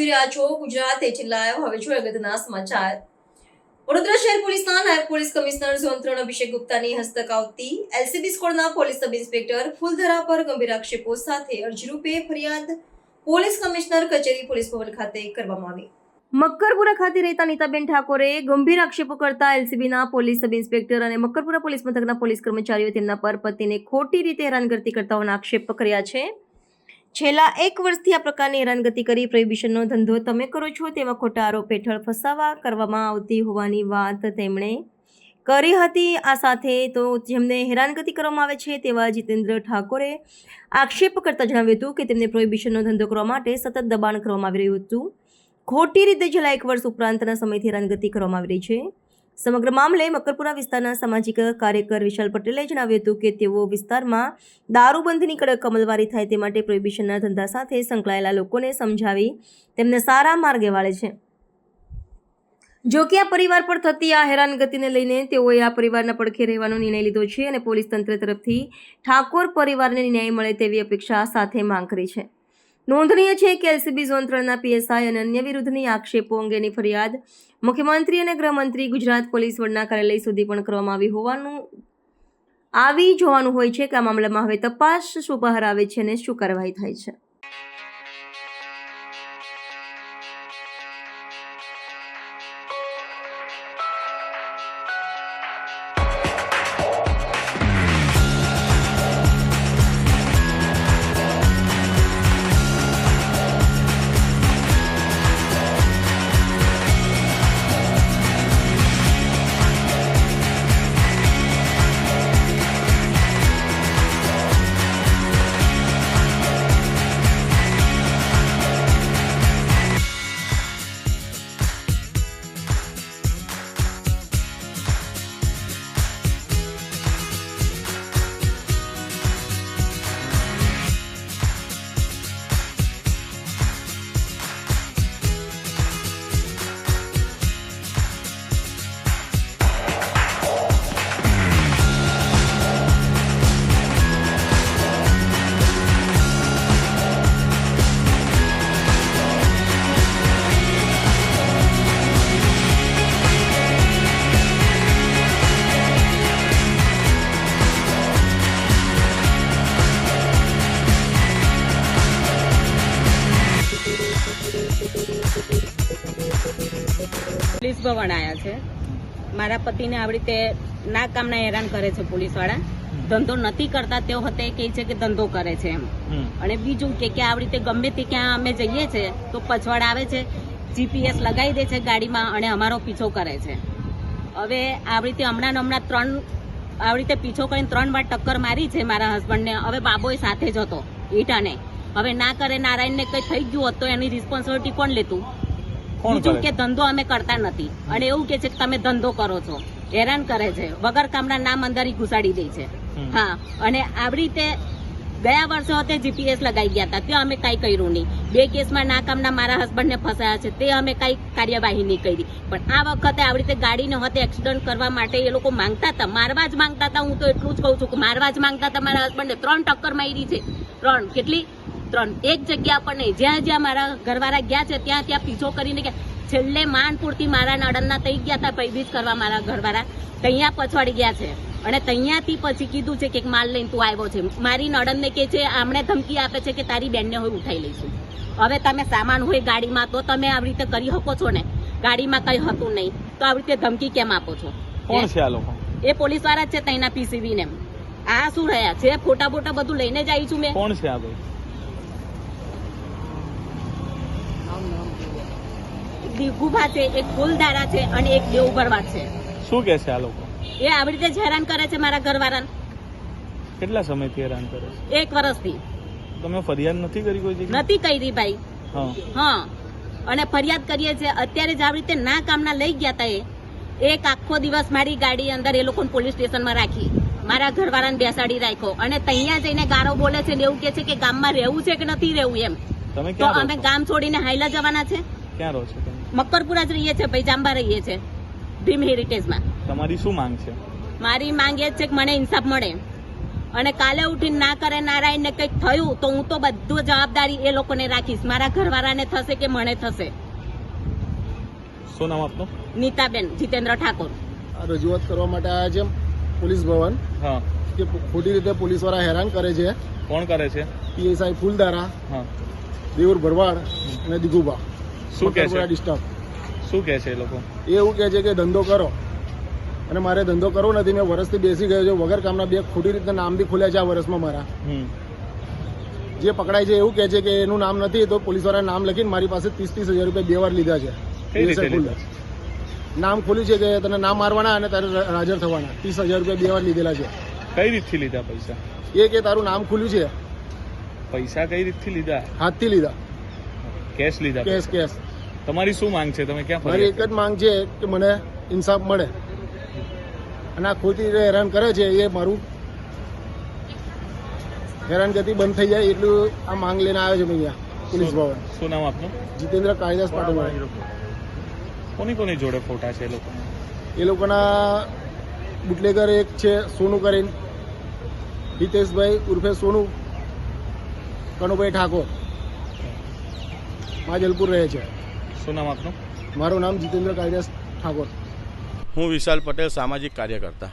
રહ્યા છો ગુજરાત છેલ્લા હવે જોઈએ અગત્યના સમાચાર. વડોદરા શહેર પોલીસના નાયબ પોલીસ કમિશનર ઝોન ત્રણ અભિષેક ગુપ્તાની હસ્તક આવતી એલસીબી સ્કોડના પોલીસ સબ ઇન્સ્પેક્ટર ફૂલધરા પર ગંભીર આક્ષેપો સાથે અરજીરૂપે ફરિયાદ પોલીસ કમિશનર કચેરી પોલીસ ભવન ખાતે કરવામાં આવી. મક્કરપુરા ખાતે રહેતા નીતાબેન ઠાકોરે ગંભીર આક્ષેપો કરતા એલસીબીના પોલીસ સબ ઇન્સ્પેક્ટર અને મક્કરપુરા પોલીસ મથકના પોલીસ કર્મચારીઓ તેમના પર પતિને ખોટી રીતે હેરાનગતિ કરતા આક્ષેપ કર્યા છે. છેલ્લા એક વર્ષથી આ પ્રકારની હેરાનગતિ કરી પ્રોહિબિશનનો ધંધો તમે કરો છો તેવા ખોટા આરોપ હેઠળ ફસાવા કરવામાં આવતી હોવાની વાત તેમણે કરી હતી. આ સાથે તો જેમને હેરાનગતિ કરવામાં આવે છે તેવા જીતેન્દ્ર ઠાકોરે આક્ષેપ કરતા જણાવ્યું હતું કે તેમને પ્રોહિબિશનનો ધંધો કરવા માટે સતત દબાણ કરવામાં આવી રહ્યું હતું. ખોટી રીતે છેલ્લા એક વર્ષ ઉપરાંતના સમયથી હેરાનગતિ કરવામાં આવી રહી છે. સમગ્ર મામલે મકરપુરા વિસ્તારના સામાજિક કાર્યકર વિશાલ પટેલે જણાવ્યું હતું કે તેઓ વિસ્તારમાં દારૂબંધની કડક અમલવારી થાય તે માટે પ્રોહિબિશનના ધંધા સાથે સંકળાયેલા લોકોને સમજાવી તેમને સારા માર્ગે વાળે છે. જો કે આ પરિવાર પર થતી આ હેરાનગતિને લઈને તેઓએ આ પરિવારના પડખે રહેવાનો નિર્ણય લીધો છે અને પોલીસ તંત્ર તરફથી ઠાકોર પરિવારને ન્યાય મળે તેવી અપેક્ષા સાથે માંગ કરી છે. નોંધનીય છે કે એલસીબી ઝોન ત્રણના પીએસઆઈ અને અન્ય વિરુદ્ધની આક્ષેપો અંગેની ફરિયાદ મુખ્યમંત્રી અને ગૃહમંત્રી ગુજરાત પોલીસ વડના કાર્યાલય સુધી પણ કરવામાં આવી હોવાનું આવી જોવાનું હોય છે કે આ મામલામાં હવે તપાસ શું બહાર આવે છે અને શું કાર્યવાહી થાય છે. પોલીસ ભવન આવ્યા છે. મારા પતિને આવી રીતે ના કામના હેરાન કરે છે પોલીસવાળા. ધંધો નથી કરતા તેઓ હતે કહે છે કે ધંધો કરે છે એમ. અને બીજું કે કે આવી રીતે ગમે તે ક્યાં અમે જઈએ છે તો પછવાડ આવે છે જીપીએસ લગાવી દે છે ગાડીમાં અને અમારો પીછો કરે છે. હવે આવી રીતે હમણાં હમણાં ત્રણ આવી રીતે પીછો કરીને ત્રણ વાર ટક્કર મારી છે મારા હસબન્ડને હવે બાબોય સાથે જ હતો ઈટાને. હવે ના કરે નારાયણને કંઈ થઈ ગયું હોત તો એની રિસ્પોન્સિબિલિટી કોણ લેતું? બીજું કે ધંધો અમે કરતા નથી. અને એવું કે છે કે તમે ધંધો કરો છો. હેરાન કરે છે. વગર કામના નામ અંદર ઘુસાડી દે છે. હા. અને આવી રીતે ગયા વર્ષે હોતે જીપીએસ લગાઈ ગયા હતા. તે અમે કાંઈ કર્યું નહીં. બે કેસમાં ના કામના મારા હસબન્ડને ફસાયા છે. તે અમે કાંઈ કાર્યવાહી નહીં કરી. પણ આ વખતે આવી રીતે ગાડીને હોતે એક્સિડન્ટ કરવા માટે એ લોકો માંગતા હતા. મારવા જ માંગતા હતા. હું તો એટલું જ કહું છું કે મારવા જ માંગતા હતા મારા હસબન્ડને ત્રણ ટક્કર મારી છે. ત્રણ. કેટલી? ત્રણ. એક જગ્યા પર નહીં. જ્યાં જ્યાં મારા ઘરવાળા ગયા છે ત્યાં ત્યાં પીછો કરીને ગયા. છેલ્લે માનપુરથી મારા નડનના થઈ ગયા હતા પૈબીજ કરવા મારા ઘરવાળા. ત્યાં પછવાડી ગયા છે. અને ત્યાંથી પછી કીધું છે કે માલ લઈને તું આવ્યો છે. મારી નડનને કે છે આમણે ધમકી આપે છે કે તારી બેનને હોય ઉઠાઈ લઈશું હવે તમે સામાન હોય ગાડીમાં તો તમે આવી રીતે કરી શકો છો ને? ગાડીમાં કઈ હતું નહીં. તો આવી રીતે ધમકી કેમ આપો છો? કોણ છે આ લોકો? એ પોલીસવાળા જ છે ત્યાંના પીસીબી ને આ શું રહ્યા? છે ફોટા ફોટા બધું લઈને જ આવી છું મેં? કોણ છે આ ભાઈ ગુભા છે એક ફૂલધારા છે અને એક દેવભરવાડ છે. શું કે છે આ લોકો? એ આવી રીતે જ હેરાન કરે છે મારા ઘરવાળાને. કેટલા સમયથી હેરાન કરે છે? એક વર્ષથી. તમે ફરિયાદ નથી કરી કોઈ નથી કરી ભાઈ. હા. હા. અને ફરિયાદ કરીએ છીએ અત્યારે જ આવી રીતે ના કામના લઈ ગયા તા એ. એક આખો દિવસ મારી ગાડી અંદર એ લોકોને પોલીસ સ્ટેશનમાં રાખી. મારા ઘરવાળાને બેસાડી રાખ્યો. અને ત્યાં જઈને ગારો બોલે છે ને એવું કે છે કે ગામમાં રહેવું છે કે નથી રહેવું એમ. તો અમે ગામ છોડીને હાઈલા જવાના છે. ક્યાં રહો છો? તમે મક્કરપુરા જ રહીએ છીએ ભાઈ જાંબા રહીએ છીએ ડ્રીમ હેરિટેજમાં. તમારી શું માંગ છે? મારી માંગ એ છે કે મને ઇન્સાફ મળે. અને કાલે ઉઠીને ના કરે નારાયણને કંઈક થયું તો હું તો બધું જવાબદારી એ લોકોને રાખીશ. મારા ઘરવાળાને થશે કે મને થશે? શું નામ આપનું? નીતાબેન જીતેન્દ્ર ઠાકોર. રજૂઆત કરવા માટે આવ્યા છે પોલીસ ભવન. હા. કે ખોટી રીતે પોલીસવાળા હેરાન કરે છે. કોણ કરે છે? પીએસઆઈ ફૂલદારા હા. દેવર ભરવાડ અને દિગુબા. શું કહે છે? ડિસ્ટર્બ શું કહે છે એ લોકો? એ એવું કહે છે કે ધંધો કરો. અને મારે ધંધો કરવો નથી મેં વર્ષથી બેસી ગયો છું વગર કામના બે ખોટી રીતના નામ બી ખોલ્યા છે આ વર્ષમાં મારા. જે પકડાય છે એવું કહે છે કે એનું નામ નથી તો પોલીસવાળા નામ લખીને મારી પાસે ત્રીસ ત્રીસ હજાર રૂપિયા બે વાર લીધા છે. નામ ખોલ્યું છે કે તને નામ મારવાના અને તારે હાજર થવાના. ત્રીસ હજાર રૂપિયા બે વાર લીધેલા છે. કઈ રીતથી લીધા પૈસા? એ કે તારું નામ ખુલ્યું છે. પૈસા કઈ રીતથી લીધા? હાથથી લીધા. કેશ લીધા કેશ કેશ. તમારી શું માંગ છે? તમે ક્યાં મારી એક જ માંગ છે કે મને ઇન્સાફ મળે. અને આ ખોટી રીતે હેરાન કરે છે એ મારું હેરાનગતિ બંધ થઈ જાય એટલું આ માંગ લઈને આવ્યો છે અહીંયા પોલીસ ભવન. શું નામ આપનું? જીતેન્દ્ર કાળીદાસ પાટોળ કોની કોની જોડે ફોટા છે એ લોકો? એ લોકોના બુટલેગર એક છે સોનુ કરીને. હિતેશભાઈ ઉર્ફે સોનુ કનુભાઈ ઠાકોર. માજલપુર રહે છે. શું નામ આપનું? મારું નામ જીતેન્દ્ર કાળીદાસ ઠાકોર. હું વિશાલ પટેલ સામાજિક કાર્યકર્તા.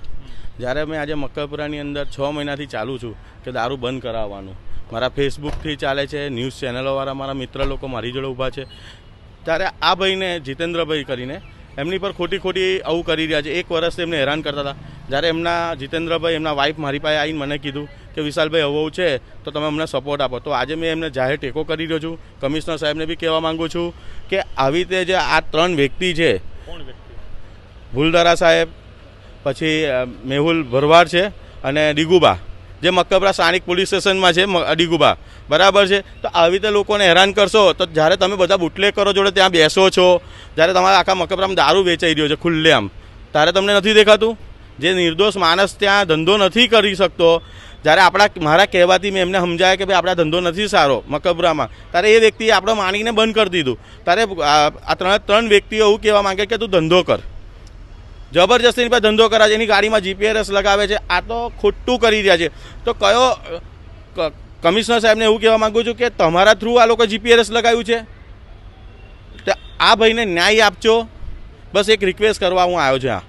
જ્યારે મેં આજે મક્કરપુરાની અંદર છ મહિનાથી ચાલુ છું કે દારૂ બંધ કરાવવાનું. મારા ફેસબુકથી ચાલે છે ન્યૂઝ ચેનલોવાળા મારા મિત્ર લોકો મારી જોડે ઊભા છે. ત્યારે આ ભાઈને જીતેન્દ્રભાઈ કરીને એમની પર ખોટી ખોટી આવું કરી રહ્યા છે. એક વર્ષથી એમને હેરાન કરતા હતા. જ્યારે એમના જીતેન્દ્રભાઈ એમના વાઈફ મારી પાસે આવીને મને કીધું કે વિશાલભાઈ આવું છે તો તમે અમને સપોર્ટ આપો. તો આજે મેં એમને જાહેર ટેકો કરી રહ્યો છું. કમિશનર સાહેબને બી કહેવા માંગુ છું કે આવી રીતે જે આ ત્રણ વ્યક્તિ છે ભૂલદારા સાહેબ પછી મેહુલ ભરવાડ છે અને ડીગુબા. જે મક્કબરા સ્થાનિક પોલીસ સ્ટેશનમાં છે, મ- ડીગુબા બરાબર છે? તો આવી રીતે લોકોને હેરાન કરશો, તો જ્યારે તમે બધા બુટલેકરો જોડે, ત્યાં બેસો છો. જ્યારે તમારા આખા મકબરામાં દારૂ વેચાઈ રહ્યો છે ખુલ્લેઆમ ત્યારે તમને નથી દેખાતું? જે નિર્દોષ માણસ ત્યાં ધંધો નથી કરી શકતો, જ્યારે આપણા, મારા કહેવાથી મેં એમને સમજાયા કે ભાઈ, આપણા ધંધો નથી સારો મકબરામાં ત્યારે એ વ્યક્તિએ આપણો માનીને બંધ કરી દીધું. ત્યારે આ ત્રણ ત્રણ વ્યક્તિઓ એવું કહેવા માંગે કે તું ધંધો કર. જબરજસ્તી એની પાસે ધંધો કરાવે છે, એની ગાડીમાં જીપીએસ લગાવે છે, આ તો ખોટું કરી રહ્યા છે. તો કયો કમિશનર સાહેબને એવું કહેવા માંગુ છું કે તમારા થ્રુ આ લોકો જીપીએસ લગાવ્યું છે? તો આ ભાઈને ન્યાય આપજો. બસ એક રિક્વેસ્ટ કરવા હું આવ્યો છું આ.